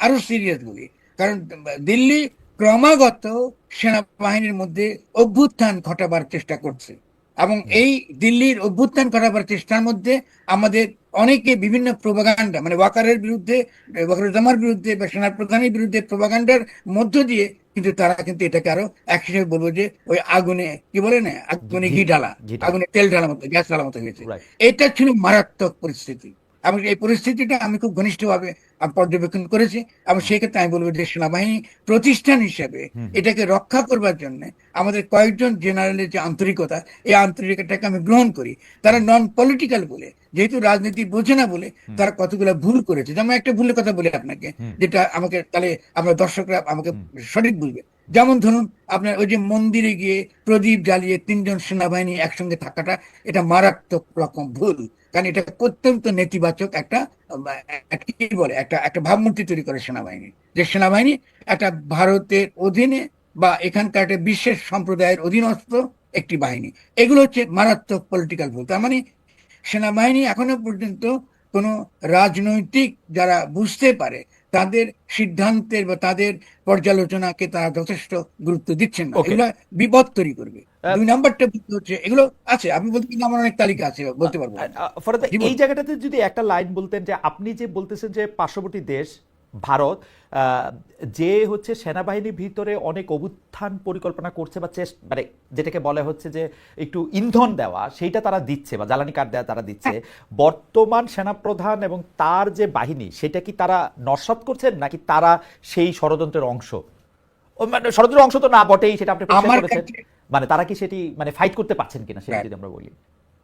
আরও সিরিয়াস বলি কারণ দিল্লি ক্রমাগত সেনাবাহিনীর মধ্যে অভ্যুত্থান ঘটাবার চেষ্টা করছে। এবং এই দিল্লির অভ্যুত্থান ঘটাবার চেষ্টার মধ্যে আমাদের অনেকে বিভিন্ন প্রোপাগান্ডা মানে ওয়াকারের বিরুদ্ধে ওয়াকারুজ্জামার বিরুদ্ধে বা সেনা প্রধানের বিরুদ্ধে প্রোপাগান্ডার মধ্য দিয়ে কিন্তু তারা কিন্তু এটাকে আরও এক হিসেবে বলব যে ওই আগুনে কি বলে না? আগুনে ঘি ঢালা আগুনে তেল ঢালা মতো গ্যাস ঢালা মতো হয়েছে। এটা ছিল মারাত্মক পরিস্থিতি। এবং এই পরিস্থিতিটা আমি খুব ঘনিষ্ঠভাবে পর্যবেক্ষণ করেছি এবং সেই ক্ষেত্রে আমি বলব যে সেনাবাহিনী প্রতিষ্ঠান হিসেবে এটাকে রক্ষা করবার জন্য আমাদের কয়েকজন জেনারেলের যে আন্তরিকতা এই আন্তরিকতাকে আমি গ্রহণ করি। তারা নন পলিটিক্যাল বলে যেহেতু রাজনীতি বোঝে না বলে তারা কতগুলো ভুল করেছে। যেমন একটা ভুলের কথা বলি আপনাকে যেটা আমাকে তাহলে আমরা দর্শকরা আমাকে সঠিক বুঝবে। যেমন ধরুন, আপনার ওই যে মন্দিরে গিয়ে প্রদীপ জ্বালিয়ে তিনজন সেনাবাহিনী একসঙ্গে থাকাটা, এটা মারাত্মক রকম ভুল। কারণ এটা অত্যন্ত নেতিবাচক একটা কি বলে, একটা একটা ভাবমূর্তি তৈরি করে সেনাবাহিনী। যে সেনাবাহিনী একটা ভারতের অধীনে বা এখানকার একটা বিশেষ সম্প্রদায়ের অধীনস্থ একটি বাহিনী। এগুলো হচ্ছে মারাত্মক পলিটিক্যাল ভুল। তার মানে সেনাবাহিনী এখনও পর্যন্ত কোনো রাজনৈতিক যারা বুঝতে পারে তাদের সিদ্ধান্তের বা তাদের পর্যালোচনাকে তারা যথেষ্ট গুরুত্ব দিচ্ছেন না। এগুলো বিপদ তৈরি করবে। আহ, দুই নাম্বারটা হচ্ছে এগুলো আছে আমি বলতে কিন্তু আমার অনেক তালিকা আছে বলতে পারব। জি, বলুন। এই জায়গাটাতে যদি একটা লাইন বলতেন যে আপনি যে বলতেছেন যে পার্শ্ববর্তী দেশ ভারত যে হচ্ছে সেনাবাহিনীর ভিতরে অনেক অভ্যুত্থান পরিকল্পনা করছে বা চেষ্টা মানে যেটাকে বলা হচ্ছে যে একটু ইন্ধন দেওয়া সেইটা তারা দিচ্ছে বা জ্বালানি কাঠ দেওয়া তারা দিচ্ছে। বর্তমান সেনাপ্রধান এবং তার যে বাহিনী সেটা কি তারা নস্বাত করছেন নাকি তারা সেই ষড়যন্ত্রের অংশ? মানে ষড়যন্ত্রের অংশ তো না বটেই সেটা আপনি করেছেন। মানে তারা কি সেটি মানে ফাইট করতে পারছেন কিনা সেটা হ্যাঁ। যদি আমরা বলি।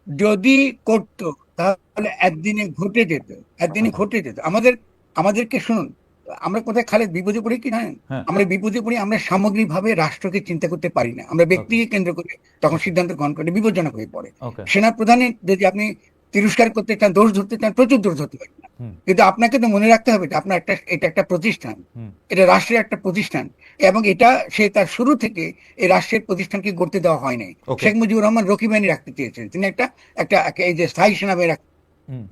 যদি করতো তাহলে একদিনে ঘটে যেত একদিনে ঘটে যেত। আমাদের আমাদেরকে শুনুন আমরা কোথায় খালেদ বিপদে পড়ি কি জানেন হ্যাঁ। আমরা বিপদে পড়ি আমরা সামগ্রিকভাবে রাষ্ট্রকে চিন্তা করতে পারি না। আমরা ব্যক্তিকে কেন্দ্র করে তখন সিদ্ধান্ত গ্রহণ করে বিপজ্জনক হয়ে পড়ে। সেনা প্রধানের যদি আপনি তিরস্কার করতে চান দোষ ধরতে চান প্রচুর দোষ ধরতে পারেন না। কিন্তু আপনাকে তো মনে রাখতে হবে যে আপনার একটা এটা একটা প্রতিষ্ঠান। এটা রাষ্ট্রের একটা প্রতিষ্ঠান। এবং এটা সে তার শুরু থেকে এই রাষ্ট্রের প্রতিষ্ঠানকে গড়তে দেওয়া হয় নাই। শেখ মুজিবুর রহমান রকি বাহিনী রাখতে চেয়েছেন। তিনি একটা একটা এই যে স্থায়ী সেনাবাহিনী রাখ- হুম।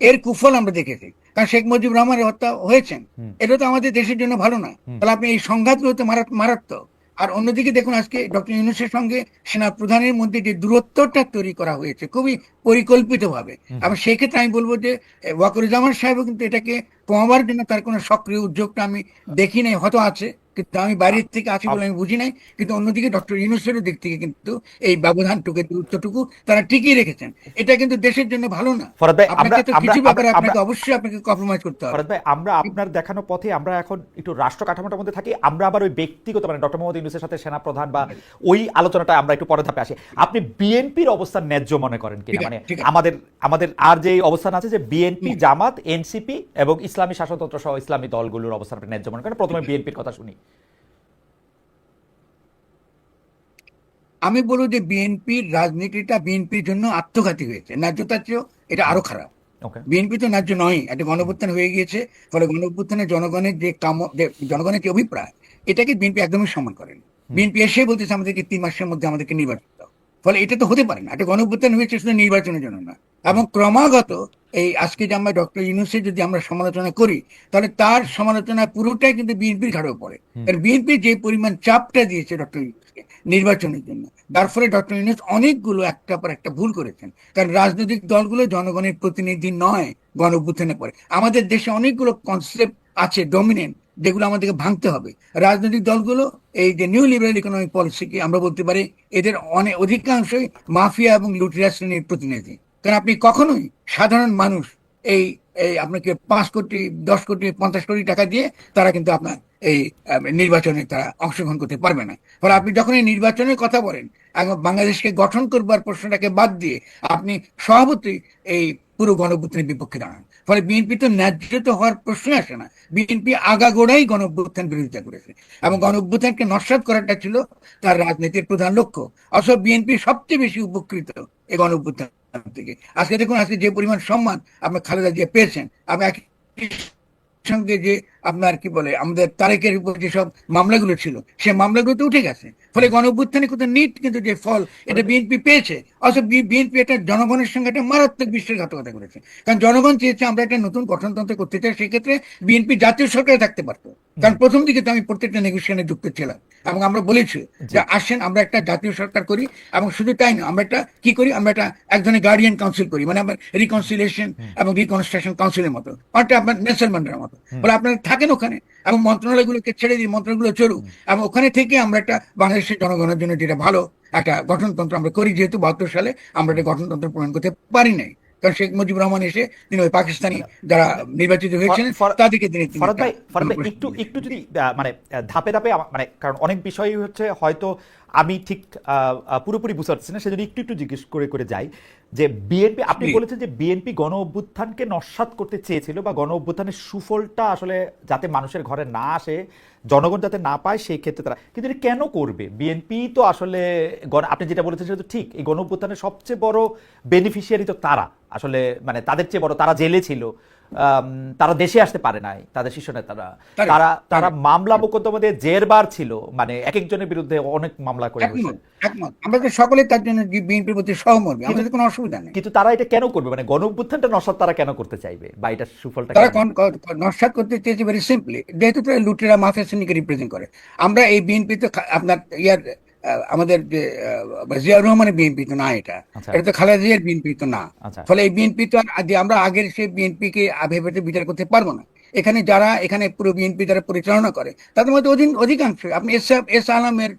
এর কুফল আমরা দেখেছি। কারণ শেখ মুজিবুর রহমানের হত্যা হয়েছেন। এটা তো আমাদের দেশের জন্য ভালো না। তাহলে আপনি এই সংঘাতগুলো তো মারাত্মক। আর অন্যদিকে দেখুন আজকে ডক্টর ইউনুসের সঙ্গে সেনা প্রধানের মধ্যে যে দূরত্বটা তৈরি করা হয়েছে খুবই পরিকল্পিতভাবে। হুম। এবং সেই ক্ষেত্রে আমি বলব যে এ, ওয়াকরুজ্জামান সাহেবও কিন্তু এটাকে কমাবার জন্য তার কোনো সক্রিয় উদ্যোগটা আমি দেখি নাই হয়তো আছে। কিন্তু আমি বাইরের থেকে আছি বলে আমি বুঝি নাই কিন্তু অন্যদিকে ডক্টর ইউনুসের দিক থেকে কিন্তু এই ব্যবধানটুকু দূরত্বটুকু তারা টিকিয়ে রেখেছেন। এটা কিন্তু দেশের জন্য ভালো না। আপনাকে তো কিছু ব্যাপারে আপনাকে অবশ্যই আপনাকে কম্প্রোমাইজ করতে হবে। ভাই আমরা আপনার দেখানো পথে আমরা এখন একটু রাষ্ট্র কাঠামোটার মধ্যে থাকি আমরা আবার ওই ব্যক্তিগত মানে ডক্টর মোহাম্মদ ইউনুসের সাথে সেনাপ্রধান বা ওই আলোচনাটা আমরা একটু পরে ধাপে আসি। আপনি বিএনপির অবস্থান ন্যায্য মনে করেন কিনা? মানে আমাদের আমাদের আর যে অবস্থান আছে যে বিএনপি জামাত এনসিপি এবং ইসলামী শাসনতন্ত্র সহ ইসলামী দলগুলোর অবস্থান আপনি ন্যায্য মনে করেন? প্রথমে বিএনপির কথা শুনি। আমি বলব যে বিএনপির রাজনীতিটা বিএনপির জন্য আত্মঘাতী হয়েছে ন্যায্যতার চেয়েও এটা আরও খারাপ। বিএনপি তো ন্যায্য নয় একটা গণঅভ্যুত্থান হয়ে গিয়েছে ফলে গণঅভ্যুত্থানে জনগণের যে কাম জনগণের যে অভিপ্রায় এটাকে বিএনপি একদমই সম্মান করেন বিএনপি এসে বলতেছে আমাদেরকে তিন মাসের মধ্যে আমাদেরকে নির্বাচন দাও ফলে এটা তো হতে পারে না একটা গণঅভ্যুত্থান হয়েছে শুধু নির্বাচনের জন্য না। এবং ক্রমাগত এই আজকে যে আমরা ডক্টর ইউনুসের যদি আমরা সমালোচনা করি তাহলে তার সমালোচনা পুরোটাই কিন্তু বিএনপির ঘাড়েও পড়ে আর বিএনপি যে পরিমাণ চাপটা দিয়েছে ডক্টর ইউনুসকে নির্বাচনের জন্য তার ফলে ডক্টর ইউনুস অনেকগুলো একটা পর একটা ভুল করেছেন। কারণ রাজনৈতিক দলগুলো জনগণের প্রতিনিধি নয় গণ পরে। আমাদের দেশে অনেকগুলো কনসেপ্ট আছে ডমিনেন্ট যেগুলো আমাদেরকে ভাঙতে হবে। রাজনৈতিক দলগুলো এই যে নিউ লিবারেল ইকোনমিক পলিসিকে আমরা বলতে পারি এদের অনেক অধিকাংশই মাফিয়া এবং লুটিয়া শ্রেণির প্রতিনিধি। কারণ আপনি কখনোই সাধারণ মানুষ এই এই আপনাকে পাঁচ কোটি, দশ কোটি, পঞ্চাশ কোটি টাকা দিয়ে তারা কিন্তু আপনার এই নির্বাচনে তারা অংশগ্রহণ করতে পারবে না। ফলে আপনি যখন এই নির্বাচনের কথা বলেন এখন বাংলাদেশকে গঠন করবার প্রশ্নটাকে বাদ দিয়ে আপনি সভাপতি এই পুরো গণঅভ্যুত্থানের বিপক্ষে দাঁড়ান। ফলে বিএনপি তো ন্যায্য তো হওয়ার প্রশ্ন আসে না। বিএনপি আগাগোড়াই গণঅভ্যুত্থান বিরোধিতা করেছে এবং গণঅভ্যুত্থানকে নস্বাত করাটা ছিল তার রাজনীতির প্রধান লক্ষ্য। অথচ বিএনপি সবচেয়ে বেশি উপকৃত এই গণঅভ্যুত্থান থেকে। আজকে দেখুন, আজকে যে পরিমাণ সম্মান আপনি খালেদা জিয়া পেয়েছেন আপনি একই সঙ্গে যে আপনার কি বলে, আমাদের তারেকের উপর যেসব মামলাগুলো ছিল, সে মামলাগুলো তো উঠে গেছে। ফলে গণ অভ্যুত্থানে কিন্তু নিট কিন্তু যে ফল, এটা বিএনপি পেয়েছে। অথচ বিএনপি এটা জনগণের সঙ্গে একটা মারাত্মক বিশ্বাসঘাতকতা করেছে। কারণ জনগণ চেয়েছে আমরা একটা নতুন গঠনতন্ত্র করতে চাই, সেক্ষেত্রে বিএনপি জাতীয় সরকারে থাকতে পারতো। কারণ প্রথম দিকে তো আমি প্রত্যেকটা নেগোসিয়েশনে যুক্ত ছিলাম। এবং আমরা বলেছি যে আসেন আমরা একটা জাতীয় সরকার করি এবং শুধু তাই না আমরা একটা কি করি? আমরা একটা এক ধরনের গার্ডিয়ান কাউন্সিল করি মানে আমরা রিকনসিলিয়েশন এবং রিকনস্ট্রাকশন কাউন্সিলের মতো অনেকটা আপনার নেসেলমেন্টের মতো। বলে আপনারা থাকেন ওখানে এবং মন্ত্রণালয়গুলোকে ছেড়ে দিই মন্ত্রণালয়গুলো চলুক। এবং ওখানে থেকে আমরা একটা বাংলাদেশের জনগণের জন্য যেটা ভালো একটা গঠনতন্ত্র আমরা করি যেহেতু বাহাত্তর সালে আমরা একটা গঠনতন্ত্র প্রণয়ন করতে পারি নাই। কারণ শেখ মুজিবুর রহমান এসে তিনি ওই পাকিস্তানি যারা নির্বাচিত হয়েছিলেন তাদেরকে তিনি ফরাদ ভাই একটা ফরাদ ভাই একটু একটু যদি মানে ধাপে ধাপে মানে কারণ অনেক বিষয়ই হচ্ছে হয়তো আমি ঠিক পুরোপুরি বুঝতে পারছি না সেজন্য একটু একটু জিজ্ঞেস করে করে যাই যে বিএনপি আপনি বলেছেন যে বিএনপি গণ অভ্যুত্থানকে নস্বাত করতে চেয়েছিল বা গণ অভ্যুত্থানের সুফলটা আসলে যাতে মানুষের ঘরে না আসে জনগণ যাতে না পায় সেই ক্ষেত্রে তারা কিন্তু এটা কেন করবে? বিএনপি তো আসলে আপনি যেটা বলেছেন সেটা তো ঠিক। এই গণ অভ্যুত্থানের সবচেয়ে বড় বেনিফিশিয়ারি তো তারা। আসলে মানে তাদের চেয়ে বড় তারা জেলে ছিল। তারা দেশে আসতে পারে নাই তাদের শীর্ষ নেতারা। তারা- তারা মামলা মোকদ্দমা দিয়ে জেরবার ছিল মানে এক একজনের বিরুদ্ধে অনেক মামলা করে আমরা তো সকলে তার জন্য বিএনপির প্রতি সহমর্মী আমাদের কোনো অসুবিধা নেই। কিন্তু তারা এটা কেন করবে? মানে গণ অভ্যুত্থানটা তারা কেন করতে চাইবে? বা এটা সুফলটা তারা নস্বাত করতে চেয়েছে ভেরি সিম্পলি যেহেতু তারা লুটেরা মাফিয়া শ্রেণীকে রিপ্রেজেন্ট করে। আমরা এই বিএনপি তো আপনার ইয়ার আমাদের যে জিয়াউর রহমানের বিএনপি তো না এটা। আচ্ছা। এটা তো খালেদা জিয়ার বিএনপি তো না। আচ্ছা। ফলে এই বিএনপি তো আর আমরা আগের সেই বিএনপি কে ভেবে বিচার করতে পারব না। এখানে যারা এখানে পুরো বিএনপি যারা পরিচালনা করে তাদের মধ্যে অধিক অধিকাংশ আপনি এস এস আলমের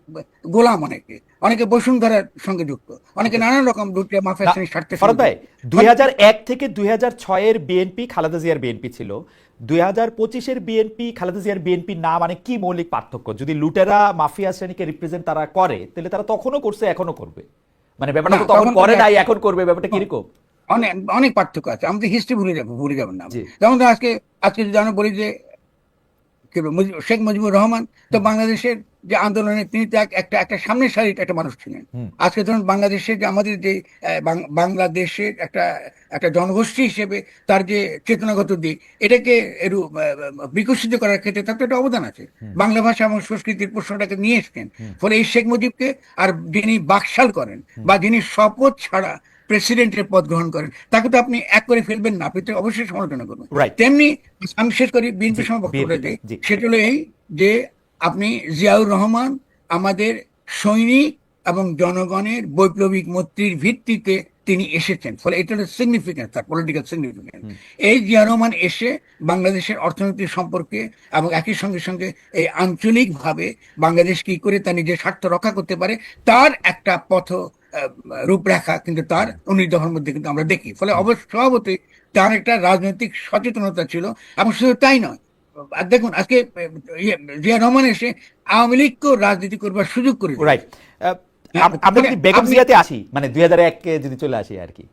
গোলাম অনেকে। অনেকে বসুন্ধরার সঙ্গে যুক্ত। অনেকে নানান রকম লুটে মাফিয়া শ্রেণির স্বার্থে ফরদ ভাই দুই থেকে দুই এর বিএনপি খালেদা জিয়ার বিএনপি ছিল। দুই হাজার পঁচিশের বিএনপি খালেদা জিয়ার বিএনপি না মানে কি মৌলিক পার্থক্য? যদি লুটেরা মাফিয়া শ্রেণীকে রিপ্রেজেন্ট তারা করে তাহলে তারা তখনও করছে এখনও করবে। মানে ব্যাপারটা তো তখন করে নাই এখন করবে ব্যাপারটা কীরকম? অনেক অনেক পার্থক্য আছে। আমাদের হিস্ট্রি ভুলে যাব ভুলে যাবেন না। যেমন আজকে আজকে যদি আমরা বলি যে শেখ মুজিবুর রহমান তো বাংলাদেশের যে আন্দোলনে তিনি তো একটা একটা সামনের সারির একটা মানুষ ছিলেন। আজকে ধরুন বাংলাদেশের যে আমাদের যে বাংলাদেশের একটা একটা জনগোষ্ঠী হিসেবে তার যে চেতনাগত দিক এটাকে একটু বিকশিত করার ক্ষেত্রে তার তো একটা অবদান আছে। বাংলা ভাষা এবং সংস্কৃতির প্রশ্নটাকে নিয়ে এসছেন। ফলে এই শেখ মুজিবকে আর যিনি বাকশাল করেন বা যিনি শপথ ছাড়া প্রেসিডেন্টের পদ গ্রহণ করেন। তাকে তো আপনি এক করে ফেলবেন না আপনি তো অবশ্যই সমালোচনা করবেন। তেমনি আমি শেষ করি বিএনপি সময়। সেটা হলো এই যে আপনি জিয়াউর রহমান আমাদের সৈনিক এবং জনগণের বৈপ্লবিক মৈত্রীর ভিত্তিতে তিনি এসেছেন। ফলে এটা হলো সিগনিফিকেন্স তার পলিটিক্যাল সিগনিফিকেন্স এই জিয়া রহমান এসে বাংলাদেশের অর্থনৈতিক সম্পর্কে এবং একই সঙ্গে সঙ্গে এই আঞ্চলিকভাবে বাংলাদেশ কি করে তার নিজের স্বার্থ রক্ষা করতে পারে তার একটা পথ রূপরেখা কিন্তু তার অনুনির্দেশের মধ্যে কিন্তু আমরা দেখি। ফলে অবশ্য স্বভাবতই তার একটা রাজনৈতিক সচেতনতা ছিল এবং শুধু তাই নয় আর দেখুন আজকে ইয়ে, জিয়া রহমান এসে আওয়ামী লীগকেও রাজনীতি করবার সুযোগ করে। রাইট আমরা যদি বেগম জিয়াতে আসি? মানে দুই হাজার এক যদি চলে আসি আর কি।